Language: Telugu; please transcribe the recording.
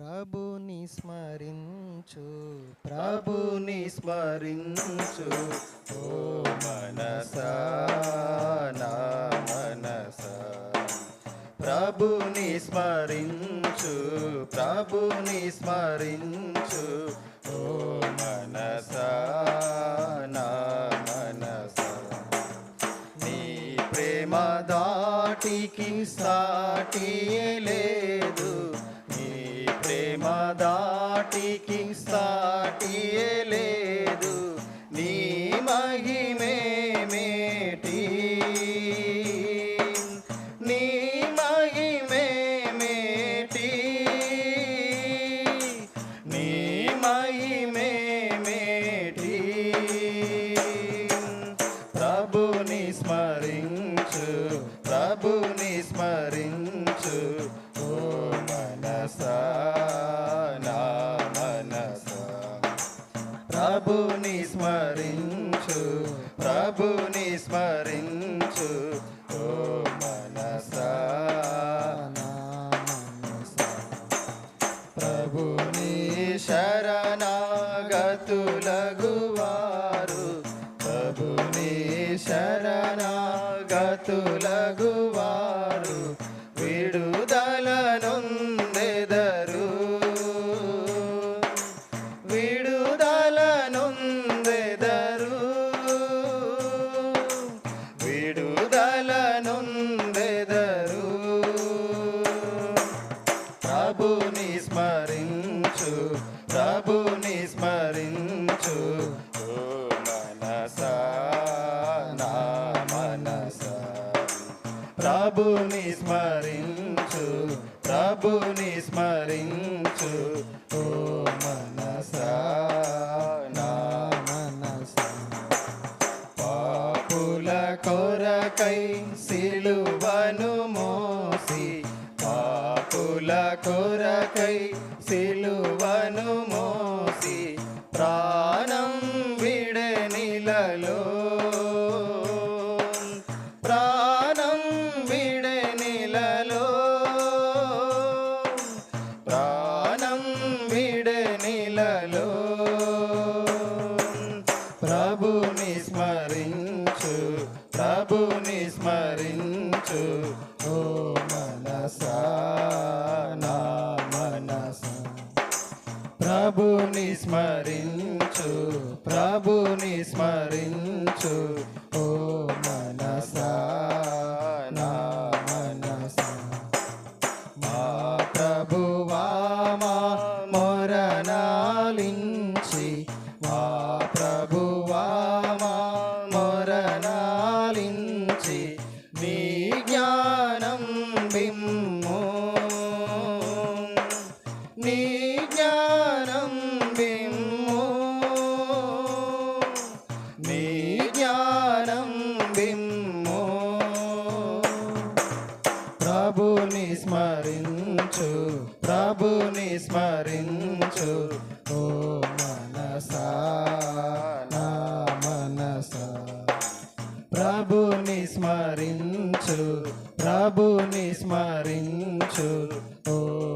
ప్రభుని స్మరించు. ప్రభుని స్మరించు. ఓ మనసా నా మనసా. ప్రభుని స్మరించు ప్రభుని స్మరించు. ఓ మనసా నా మనసా. నీ ప్రేమ దాటికి సాటి లే దాటికి సాటి లేదు. నీ మహిమే మేటి స్మరించు ప్రభుని స్మరించు ఓ మనసా ప్రభుని శరణాగతులగువారు ప్రభుని శరణాగతులగువారు స్మరించు మనస మనసా నా మనస. ప్రభుని స్మరించు ప్రభుని స్మరించు. ఓ మనసా నా మనసా. పాపుల కొరకై సిలువను మోసి పాపుల కొరకై సిలువను మోసి విడనిలలో ప్రభుని స్మరించు ప్రభుని స్మరించు. ఓ మనసా నా మనసా. ప్రభుని స్మరించు ప్రభుని స్మరించు. ప్రభుని స్మరించు. ఓ మనసా నా మనసా. ప్రభుని స్మరించు ప్రభుని స్మరించు. ఓ